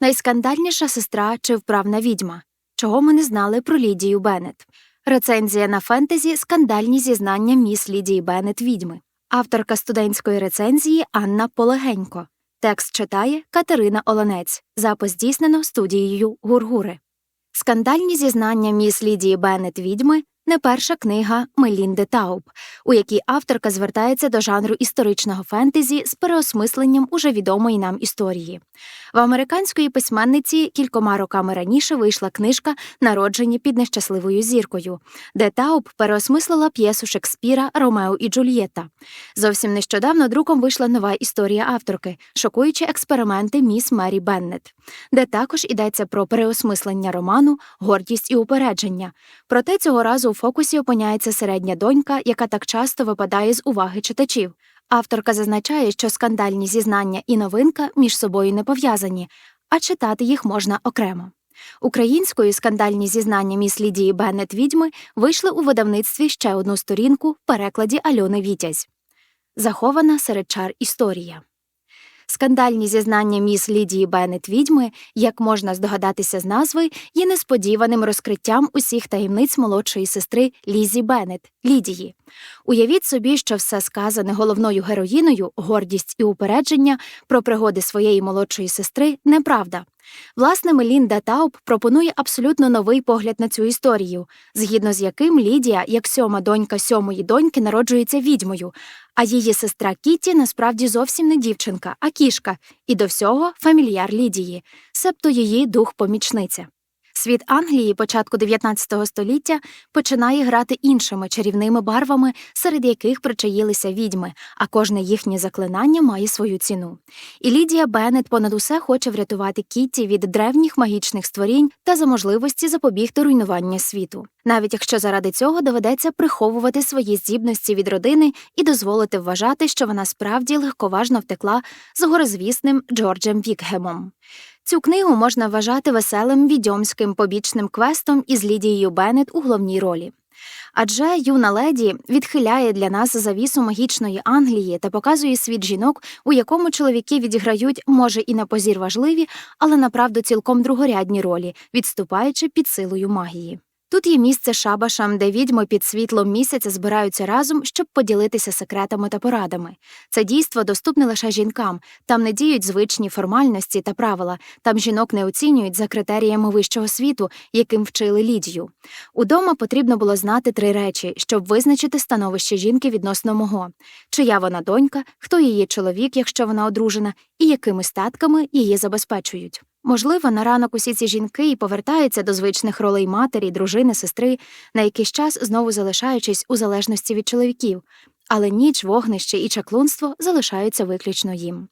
найскандальніша сестра чи вправна відьма, чого ми не знали про Лідію Беннет. Рецензія на фентезі Скандальні зізнання міс Лідії Беннет відьми. Авторка студентської рецензії Анна Полегенько. Текст читає Катерина Олонець. Запис здійснено студією Гургури. Скандальні зізнання міс Лідії Беннет відьми не перша книга Мелінди Тауб, у якій авторка звертається до жанру історичного фентезі з переосмисленням уже відомої нам історії. В американської письменниці кількома роками раніше вийшла книжка Народжені під нещасливою зіркою, де Тауб переосмислила п'єсу Шекспіра Ромео і Джульєта. Зовсім нещодавно друком вийшла нова історія авторки, шокуючі експерименти міс Мері Беннет, де також йдеться про переосмислення роману, гордість і упередження. Проте цього разу у фокусі опиняється середня донька, яка так часто випадає з уваги читачів. Авторка зазначає, що скандальні зізнання і новинка між собою не пов'язані, а читати їх можна окремо. Українською скандальні зізнання міс Лідії Беннет відьми вийшли у видавництві ще одну сторінку в перекладі Альони Вітязь. Захована серед чар історія. Скандальні зізнання міс Лідії Беннет відьми, як можна здогадатися з назви, є несподіваним розкриттям усіх таємниць молодшої сестри Лізі Беннет Лідії. Уявіть собі, що все сказане головною героїною, гордість і упередження про пригоди своєї молодшої сестри неправда. Власне, Мелінда Тауб пропонує абсолютно новий погляд на цю історію, згідно з яким Лідія, як сьома донька сьомої доньки, народжується відьмою, а її сестра Кіті насправді зовсім не дівчинка, а кішка, і до всього фамільяр Лідії, себто її дух-помічниця. Світ Англії початку 19 століття починає грати іншими чарівними барвами, серед яких причаїлися відьми, а кожне їхнє заклинання має свою ціну. І Лідія Беннет понад усе хоче врятувати Кітті від древніх магічних створінь та за можливості запобігти руйнуванню світу, навіть якщо заради цього доведеться приховувати свої здібності від родини і дозволити вважати, що вона справді легковажно втекла з горизвісним Джорджем Вікгемом. Цю книгу можна вважати веселим відьомським побічним квестом із Лідією Беннет у головній ролі. Адже юна леді відхиляє для нас завісу магічної Англії та показує світ жінок, у якому чоловіки відіграють, може, і на позір важливі, але направду цілком другорядні ролі, відступаючи під силою магії. Тут є місце шабашам, де відьми під світлом місяця збираються разом, щоб поділитися секретами та порадами. Це дійство доступне лише жінкам, там не діють звичні формальності та правила, там жінок не оцінюють за критеріями вищого світу, яким вчили Лідію. Удома потрібно було знати три речі, щоб визначити становище жінки відносно мого: чия вона донька, хто її чоловік, якщо вона одружена, і якими статками її забезпечують. Можливо, на ранок усі ці жінки і повертаються до звичних ролей матері, дружини, сестри, на якийсь час знову залишаючись у залежності від чоловіків, але ніч, вогнище і чаклунство залишаються виключно їм.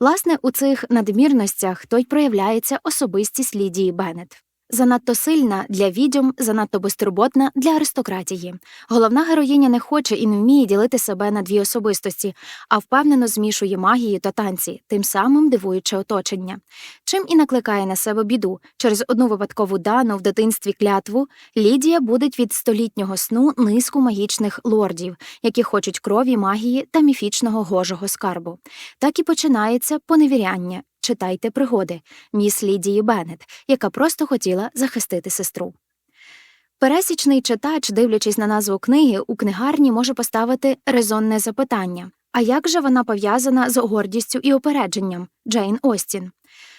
Власне, у цих надмірностях той проявляється особистість Лідії Беннет. Занадто сильна для відьом, занадто безтурботна для аристократії. Головна героїня не хоче і не вміє ділити себе на дві особистості, а впевнено змішує магію та танці, тим самим дивуючи оточення. Чим і накликає на себе біду через одну випадкову дану в дитинстві клятву, Лідія будить від столітнього сну низку магічних лордів, які хочуть крові, магії та міфічного гожого скарбу. Так і починається поневіряння. Читайте пригоди міс Лідії Беннет, яка просто хотіла захистити сестру. Пересічний читач, дивлячись на назву книги, у книгарні може поставити резонне запитання а як же вона пов'язана з гордістю і опередженням Джейн Остін?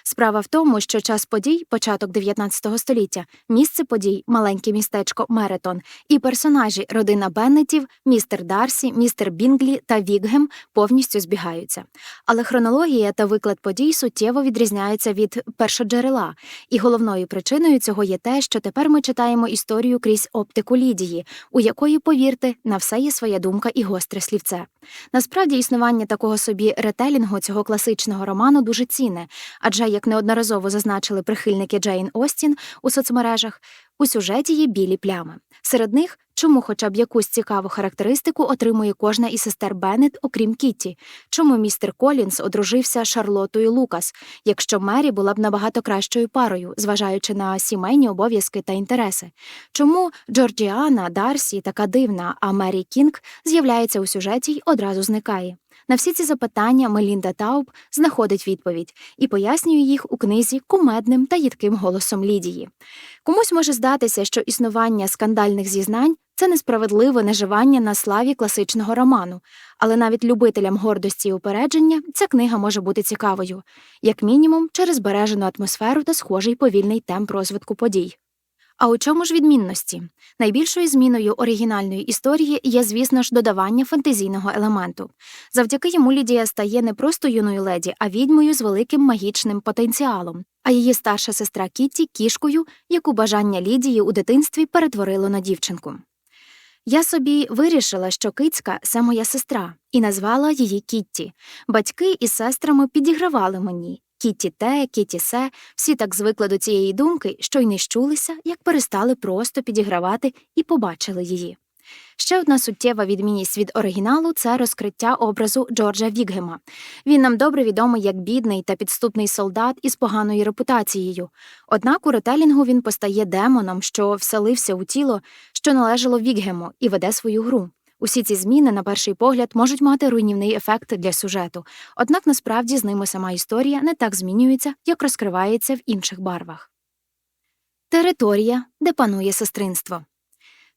Справа в тому, що час подій, початок 19 століття, місце подій, маленьке містечко Меретон, і персонажі родина Беннетів, містер Дарсі, містер Бінглі та Віггем повністю збігаються. Але хронологія та виклад подій суттєво відрізняються від першоджерела, і головною причиною цього є те, що тепер ми читаємо історію крізь оптику Лідії, у якої, повірте, на все є своя думка і гостре слівце. Насправді існування такого собі ретелінгу цього класичного роману дуже цінне, адже як неодноразово зазначили прихильники Джейн Остін у соцмережах, У сюжеті є білі плями. Серед них чому хоча б якусь цікаву характеристику отримує кожна із сестер Беннет, окрім Кітті, чому містер Колінс одружився Шарлотою Лукас, якщо Мері була б набагато кращою парою, зважаючи на сімейні обов'язки та інтереси. Чому Джорджіана Дарсі така дивна, а Мері Кінг з'являється у сюжеті й одразу зникає? На всі ці запитання Мелінда Тауб знаходить відповідь і пояснює їх у книзі кумедним та їдким голосом Лідії. Комусь може здатися, що існування скандальних зізнань це несправедливе наживання на славі класичного роману, але навіть любителям гордості і упередження ця книга може бути цікавою, як мінімум через збережену атмосферу та схожий повільний темп розвитку подій. А у чому ж відмінності? Найбільшою зміною оригінальної історії є, звісно ж, додавання фантазійного елементу. Завдяки йому Лідія стає не просто юною леді, а відьмою з великим магічним потенціалом, а її старша сестра Кітті кішкою, яку бажання Лідії у дитинстві перетворило на дівчинку. Я собі вирішила, що кицька це моя сестра, і назвала її Кітті. Батьки із сестрами підігравали мені. Кітті те, Кітті се, всі так звикли до цієї думки, що й не щулися, як перестали просто підігравати і побачили її. Ще одна суттєва відмінність від оригіналу це розкриття образу Джорджа Віггема. Він нам добре відомий як бідний та підступний солдат із поганою репутацією. Однак у ретелінгу він постає демоном, що вселився у тіло, що належало Віггему, і веде свою гру. Усі ці зміни, на перший погляд, можуть мати руйнівний ефект для сюжету, однак насправді з ними сама історія не так змінюється, як розкривається в інших барвах. Територія, де панує сестринство.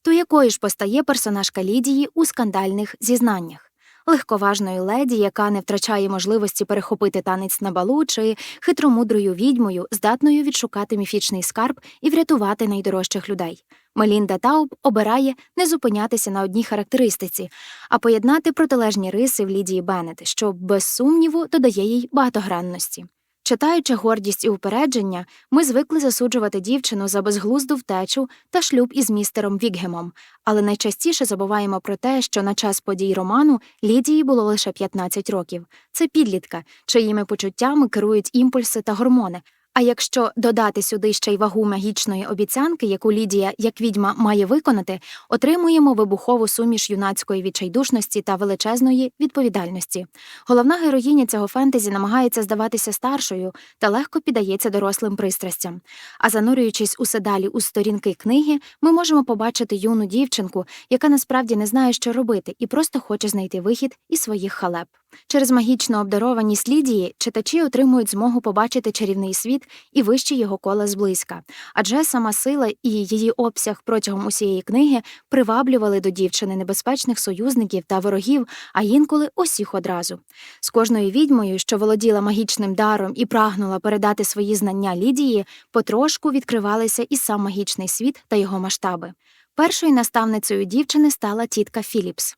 То якою ж постає персонажка Лідії у скандальних зізнаннях? Легковажною леді, яка не втрачає можливості перехопити танець на балу, чи хитромудрою відьмою, здатною відшукати міфічний скарб і врятувати найдорожчих людей. Мелінда Тауб обирає не зупинятися на одній характеристиці, а поєднати протилежні риси в Лідії Беннет, що без сумніву додає їй багатогранності. Читаючи гордість і упередження, ми звикли засуджувати дівчину за безглузду втечу та шлюб із містером Вікгемом, але найчастіше забуваємо про те, що на час подій роману Лідії було лише 15 років. Це підлітка, чиїми почуттями керують імпульси та гормони. А якщо додати сюди ще й вагу магічної обіцянки, яку Лідія, як відьма, має виконати, отримуємо вибухову суміш юнацької відчайдушності та величезної відповідальності. Головна героїня цього фентезі намагається здаватися старшою та легко піддається дорослим пристрастям. А занурюючись усе далі у сторінки книги, ми можемо побачити юну дівчинку, яка насправді не знає, що робити, і просто хоче знайти вихід із своїх халеп. Через магічну обдарованість Лідії читачі отримують змогу побачити чарівний світ і вище його кола зблизька, адже сама сила і її обсяг протягом усієї книги приваблювали до дівчини небезпечних союзників та ворогів, а інколи усіх одразу. З кожною відьмою, що володіла магічним даром і прагнула передати свої знання Лідії, потрошку відкривалися і сам магічний світ та його масштаби. Першою наставницею дівчини стала тітка Філіпс.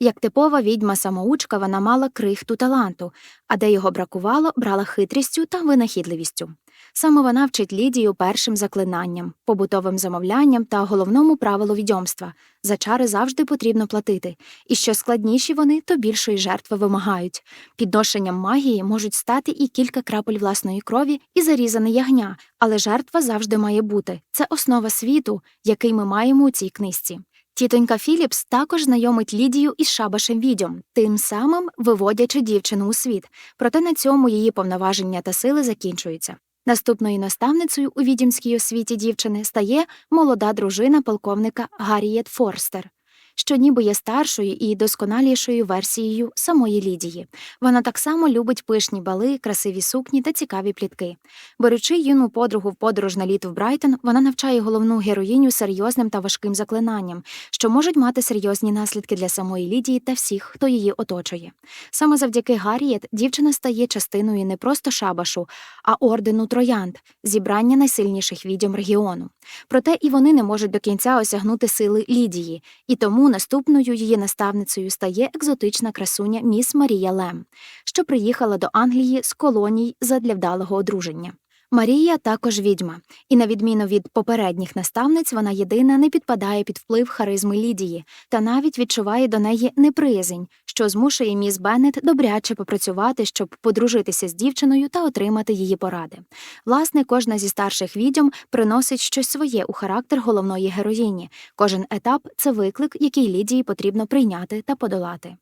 Як типова відьма самоучка, вона мала крихту таланту, а де його бракувало, брала хитрістю та винахідливістю. Саме вона вчить Лідію першим заклинанням, побутовим замовлянням та головному правилу відьомства за чари завжди потрібно платити, і що складніші вони, то більшої жертви вимагають. Підношенням магії можуть стати і кілька крапель власної крові, і зарізане ягня, але жертва завжди має бути. Це основа світу, який ми маємо у цій книжці. Тітонька Філіпс також знайомить Лідію із шабашем відьом, тим самим виводячи дівчину у світ, проте на цьому її повноваження та сили закінчуються. Наступною наставницею у відімській освіті дівчини стає молода дружина полковника Гаррієт Форстер, що ніби є старшою і досконалішою версією самої Лідії. Вона так само любить пишні бали, красиві сукні та цікаві плітки. Беручи юну подругу в подорож на літо в Брайтон, вона навчає головну героїню серйозним та важким заклинанням, що можуть мати серйозні наслідки для самої Лідії та всіх, хто її оточує. Саме завдяки Гаррієт дівчина стає частиною не просто шабашу, а ордену троянд, зібрання найсильніших відьом регіону. Проте і вони не можуть до кінця осягнути сили Лідії, і тому наступною її наставницею стає екзотична красуня міс Марія Лем, що приїхала до Англії з колоній задля вдалого одруження. Марія також відьма, і на відміну від попередніх наставниць, вона єдина не підпадає під вплив харизми Лідії та навіть відчуває до неї неприязнь, що змушує міс Беннет добряче попрацювати, щоб подружитися з дівчиною та отримати її поради. Власне, кожна зі старших відьом приносить щось своє у характер головної героїні. Кожен етап це виклик, який Лідії потрібно прийняти та подолати.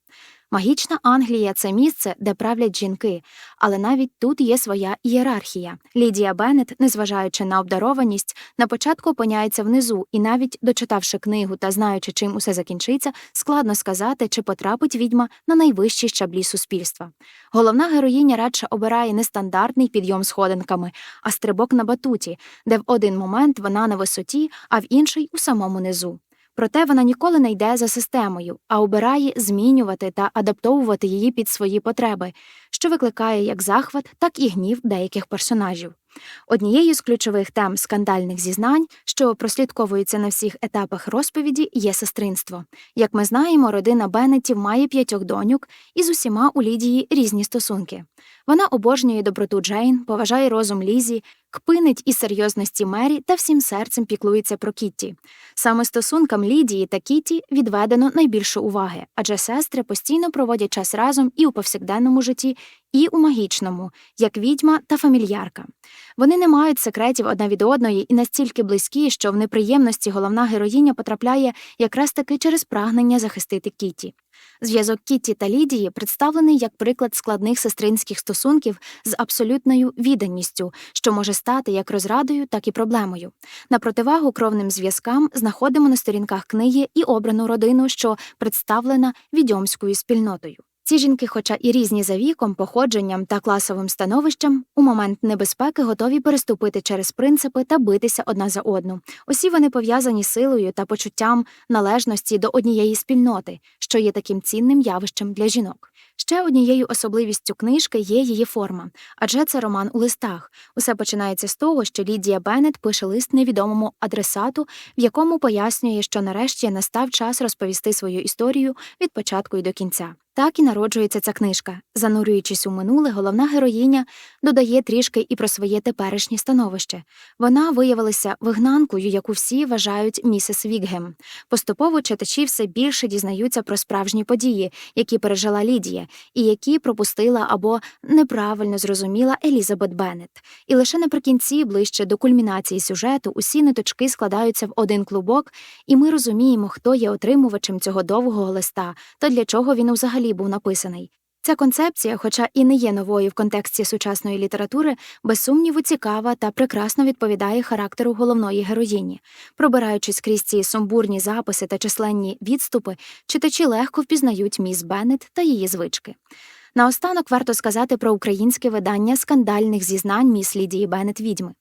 Магічна Англія це місце, де правлять жінки, але навіть тут є своя ієрархія. Лідія Беннет, незважаючи на обдарованість, на початку опиняється внизу, і навіть дочитавши книгу та знаючи, чим усе закінчиться, складно сказати, чи потрапить відьма на найвищі щаблі суспільства. Головна героїня радше обирає не стандартний підйом сходинками, а стрибок на батуті, де в один момент вона на висоті, а в інший у самому низу. Проте вона ніколи не йде за системою, а обирає змінювати та адаптовувати її під свої потреби, що викликає як захват, так і гнів деяких персонажів. Однією з ключових тем скандальних зізнань, що прослідковується на всіх етапах розповіді, є сестринство. Як ми знаємо, родина Беннетів має п'ятьох доньок, і з усіма у Лідії різні стосунки. Вона обожнює доброту Джейн, поважає розум Лізі, кпинить і серйозності Мері та всім серцем піклується про Кітті. Саме стосункам Лідії та Кітті відведено найбільше уваги, адже сестри постійно проводять час разом і у повсякденному житті, і у магічному, як відьма та фамільярка. Вони не мають секретів одна від одної і настільки близькі, що в неприємності головна героїня потрапляє якраз таки через прагнення захистити Кітті. Зв'язок Кітті та Лідії представлений як приклад складних сестринських стосунків з абсолютною відданістю, що може стати як розрадою, так і проблемою. На противагу кровним зв'язкам знаходимо на сторінках книги і обрану родину, що представлена відьомською спільнотою. Ці жінки, хоча і різні за віком, походженням та класовим становищем, у момент небезпеки готові переступити через принципи та битися одна за одну. Усі вони пов'язані силою та почуттям належності до однієї спільноти, що є таким цінним явищем для жінок. Ще однією особливістю книжки є її форма, адже це роман у листах. Усе починається з того, що Лідія Беннет пише лист невідомому адресату, в якому пояснює, що нарешті настав час розповісти свою історію від початку й до кінця. Так і народжується ця книжка. Занурюючись у минуле, головна героїня додає трішки і про своє теперішнє становище. Вона виявилася вигнанкою, яку всі вважають місіс Вікгем. Поступово читачі все більше дізнаються про справжні події, які пережила Лідія, і які пропустила або неправильно зрозуміла Елізабет Беннет. І лише наприкінці, ближче до кульмінації сюжету, усі ниточки складаються в один клубок, і ми розуміємо, хто є отримувачем цього довгого листа та для чого він взагалі був написаний. Ця концепція, хоча і не є новою в контексті сучасної літератури, без сумніву цікава та прекрасно відповідає характеру головної героїні. Пробираючись крізь ці сумбурні записи та численні відступи, читачі легко впізнають міс Беннет та її звички. Наостанок варто сказати про українське видання скандальних зізнань міс Лідії Беннет відьми.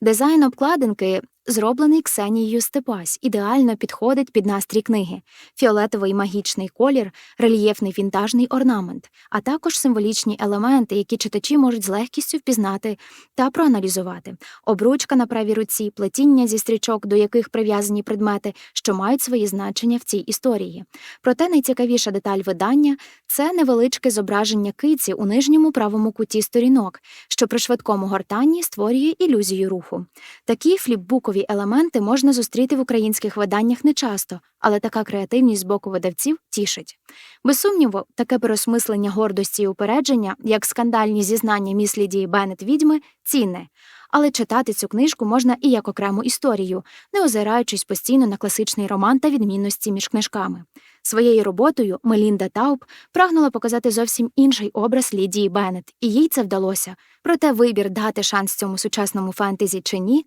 Дизайн обкладинки зроблений Ксенією Степась, ідеально підходить під настрій книги, фіолетовий магічний колір, рельєфний вінтажний орнамент, а також символічні елементи, які читачі можуть з легкістю впізнати та проаналізувати. Обручка на правій руці, плетіння зі стрічок, до яких прив'язані предмети, що мають свої значення в цій історії. Проте найцікавіша деталь видання це невеличке зображення киці у нижньому правому куті сторінок, що при швидкому гортанні створює ілюзію руху. Такі фліпбукові елементи можна зустріти в українських виданнях нечасто, але така креативність з боку видавців тішить. Без сумніву, таке переосмислення гордості і упередження, як скандальні зізнання міс Лідії Беннет відьми, цінне. Але читати цю книжку можна і як окрему історію, не озираючись постійно на класичний роман та відмінності між книжками. Своєю роботою Мелінда Тауб прагнула показати зовсім інший образ Лідії Беннет, і їй це вдалося. Проте вибір дати шанс цьому сучасному фентезі чи ні